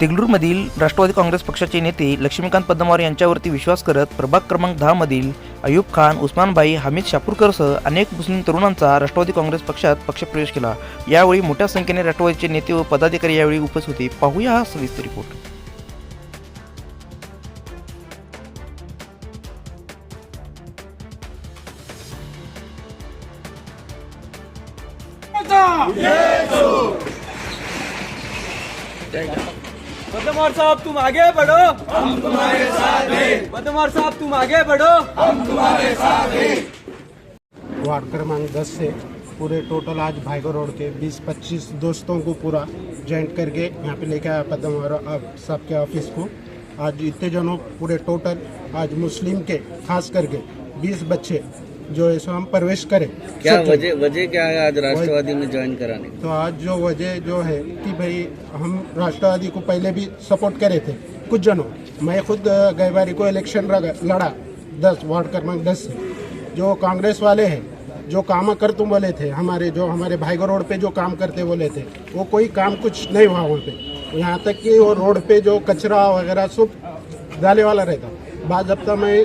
देगलूरमधील राष्ट्रवादी काँग्रेस पक्षाचे नेते लक्ष्मीकांत पद्मवार यांच्यावरती विश्वास करत प्रभाग क्रमांक दहामधील अयूब खान उस्मानभाई हमीद शापूरकरसह अनेक मुस्लिम तरुणांचा राष्ट्रवादी काँग्रेस पक्षात पक्षप्रवेश केला. यावेळी मोठ्या संख्येने राष्ट्रवादीचे नेते व पदाधिकारी यावेळी उपस्थित होते. पाहूया हा सविस्तर रिपोर्ट. बदमार साहब, तुम आगे बढ़ो। हम तुम्हारे साथ हैं साहब, तुम आगे बढ़ो। हम तुम्हारे साथ वार्ड क्रमांक 10 से पूरे टोटल आज भाईगो रोड के 20-25 दोस्तों को पूरा ज्वाइंट करके यहाँ पे लेके आया पदम और अब सबके ऑफ़िस को। आज इतने जनों, पूरे टोटल आज मुस्लिम के, खास करके 20 बच्चे जो है सो हम प्रवेश करें। क्या वजह वजह क्या है आज राष्ट्रवादी में ज्वाइन कराने तो आज जो वजह जो है कि भाई हम राष्ट्रवादी को पहले भी सपोर्ट करे थे कुछ जनों। मैं खुद गई बारी को इलेक्शन लड़ा दस वार्ड क्रमांक दस से। जो कांग्रेस वाले हैं जो काम कर तुम बोले थे हमारे जो हमारे भाईगो रोड पे जो काम करते बोले थे वो कोई काम कुछ नहीं हुआ वहाँ पे। यहाँ तक कि वो रोड पे जो कचरा वगैरह सब डाले वाला रहता। बाद जब तक मैं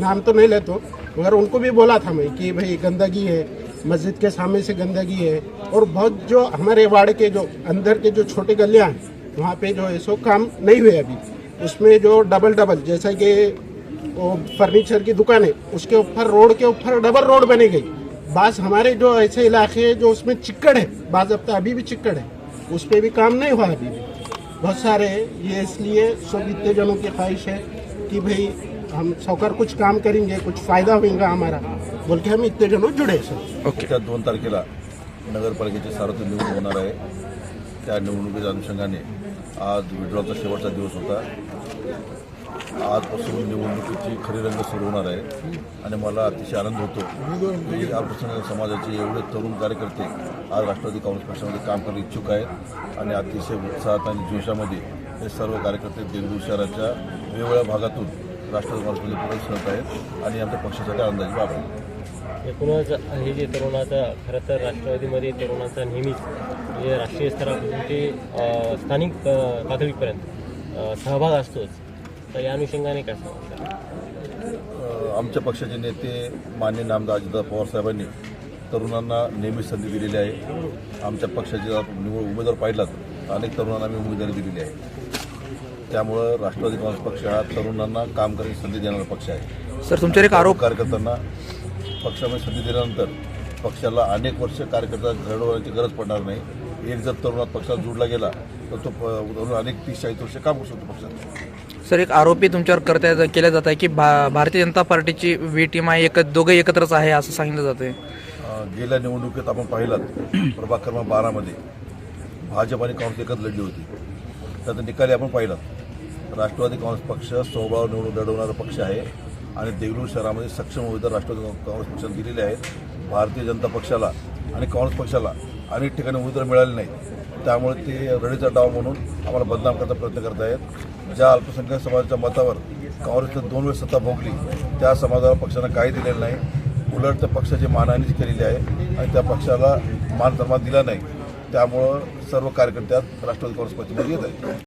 नाम तो नहीं लेता मगर उनको भी बोला था मैं कि भाई, गंदगी है, मस्जिद के सामने से गंदगी है। और बहुत जो हमारे वार्ड के जो, अंदर के जो छोटे गलियाँ हैं, वहाँ पे जो है, सो काम नहीं हुए अभी। उसमें जो डबल डबल जैसा कि वो फर्नीचर की दुकान है, उसके ऊपर रोड के ऊपर डबल रोड बनी गई। बास हमारे जो ऐसे इलाके हैं, जो उसमें चिक्कड़ है बाज अब अभी भी चिक्कड़ है, उस पर भी काम नहीं हुआ अभी भी। बहुत सारे, ये इसलिए सब इतने जनों की ख्वाहिश है कि भाई हम सौकर कुछ काम करेंगे कुछ फायदा होगा हमारा। बोल के हम इतने जनों जुड़े सर। त्या दोन तारखेला नगरपालिकेचे सार्वत्रिक निवडणूक होणार आहे. त्या निवडणुकीच्या अनुषंगाने आज विड्रॉचा शेवटचा दिवस होता. आजपासून निवडणुकीची खरी रंग सुरू होणार आहे. आणि मला अतिशय आनंद होतो की अल्पसंख्याक समाजाचे एवढे तरुण कार्यकर्ते आज राष्ट्रवादी काँग्रेस पक्षामध्ये काम करण्यास इच्छुक आहेत. आणि अतिशय उत्साहात आणि जोशामध्ये हे सर्व कार्यकर्ते देगलूर शहराच्या वेगवेगळ्या भागातून राष्ट्रवादी प्रवेश करत आहेत आणि आमच्या पक्षासाठी आनंदाची बाब आहे. एकूणच हे जे तरुणाचा खरं तर राष्ट्रवादीमध्ये तरुणाचा नेहमीच म्हणजे राष्ट्रीय स्तरापासून ते स्थानिक पातळीपर्यंत सहभाग असतोच. तर या अनुषंगाने काय सांगता अ, आमच्या पक्षाचे नेते मान्य नामदार अजितदादा पवार साहेबांनी तरुणांना नेहमीच संधी दिलेली आहे. आमच्या पक्षाचे निवड उमेदवार पाहिलात अनेक तरुणांना आम्ही उमेदवारी दिलेली आहे. त्यामुळं राष्ट्रवादी काँग्रेस पक्ष हा तरुणांना काम करण्याची संधी देणारा पक्ष आहे. सर तुमच्यावर एक आरोप कार्यकर्त्यांना पक्षामध्ये संधी दिल्यानंतर पक्षाला अनेक वर्ष कार्यकर्ता घडवण्याची गरज पडणार नाही. एक जर तरुणात पक्षात जोडला गेला तर तो तरुण अनेक तीस चाळीस वर्ष काम करू शकतो पक्षात. सर एक आरोपी तुमच्यावर करता केला जात आहे की भा भारतीय जनता पार्टीची वी टीम आहे एक दोघं एकत्रच आहे असं सांगितलं जाते गेल्या निवडणुकीत आपण पाहिलात प्रभाग क्रमांक बारामध्ये भाजप आणि काँग्रेस एकच लढली होती. त्याचा निकाली आपण पाहिलात. राष्ट्रवादी काँग्रेस पक्ष स्वभाव निवडून लढवणारा पक्ष आहे आणि देगलूर शहरामध्ये सक्षम उमेदवार राष्ट्रवादी काँग्रेस पक्षाने दिलेले आहेत. भारतीय जनता पक्षाला आणि काँग्रेस पक्षाला अनेक ठिकाणी उमेदवार मिळाले नाहीत. त्यामुळे ते रडीचा डाव म्हणून आम्हाला बदनाम करण्याचा प्रयत्न करत आहेत. ज्या अल्पसंख्याक समाजाच्या मतावर काँग्रेसनं दोन वेळ सत्ता भोगली त्या समाजाला पक्षानं काही दिलेलं नाही. उलट त्या पक्षाची मानहानी केलेली आहे आणि त्या पक्षाला मान सन्मान दिला नाही. त्यामुळं सर्व कार्यकर्त्यात राष्ट्रवादी काँग्रेस पक्षामध्ये येत आहेत